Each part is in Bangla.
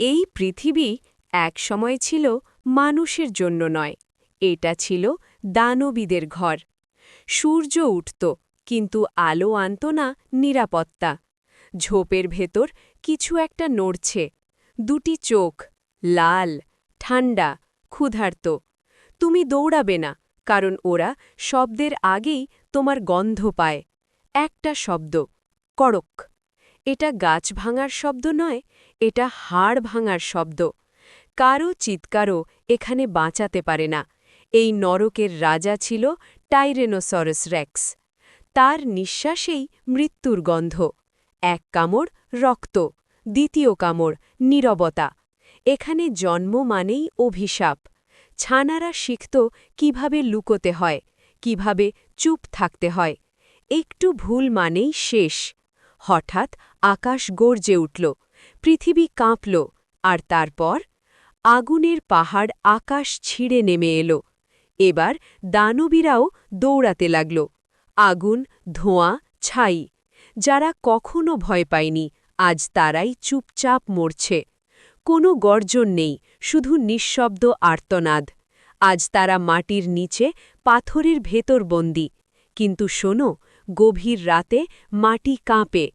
এই পৃথিবী এক সময় ছিল মানুষের জন্য নয়, এটা ছিল দানবীদের ঘর। সূর্য উঠত, কিন্তু আলো আনত না নিরাপত্তা। ঝোপের ভেতর কিছু একটা নড়ছে, দুটি চোখ লাল ঠান্ডা ক্ষুধার্ত। তুমি দৌড়াবে না, কারণ ওরা শব্দের আগেই তোমার গন্ধ পায়। একটা শব্দ কড়ক এটা গাছ ভাঙার শব্দ নয়, এটা হাড় ভাঙার শব্দ। কারও চিৎকারও এখানে বাঁচাতে পারে না। এই নরকের রাজা ছিল টাইরেনোসরস রেক্স। তার নিঃশ্বাসেই মৃত্যুর গন্ধ। এক কামড় রক্ত, দ্বিতীয় কামড় নীরবতা। এখানে জন্ম মানেই অভিশাপ। ছানারা শিখত কীভাবে লুকোতে হয়, কীভাবে চুপ থাকতে হয়। একটু ভুল মানেই শেষ। হঠাৎ আকাশ গর্জে উঠল, পৃথিবী কাঁপল, আর তারপর আগুনের পাহাড় আকাশ ছিঁড়ে নেমে এলো। এবার দানবীরাও দৌড়াতে লাগল। আগুন, ধোঁয়া, ছাই, যারা কখনো ভয় পায়নি, আজ তারাই চুপচাপ মরছে। কোনো গর্জন নেই, শুধু নিঃশব্দ আর্তনাদ। আজ তারা মাটির নিচে পাথরের ভেতর বন্দি। কিন্তু শোনো গভীর রাতে মাটি কাঁপে,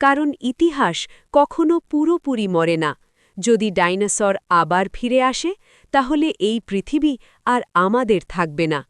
কারণ ইতিহাস কখনো পুরোপুরি মরে না। যদি ডাইনোসর আবার ফিরে আসে, তাহলে এই পৃথিবী আর আমাদের থাকবে না।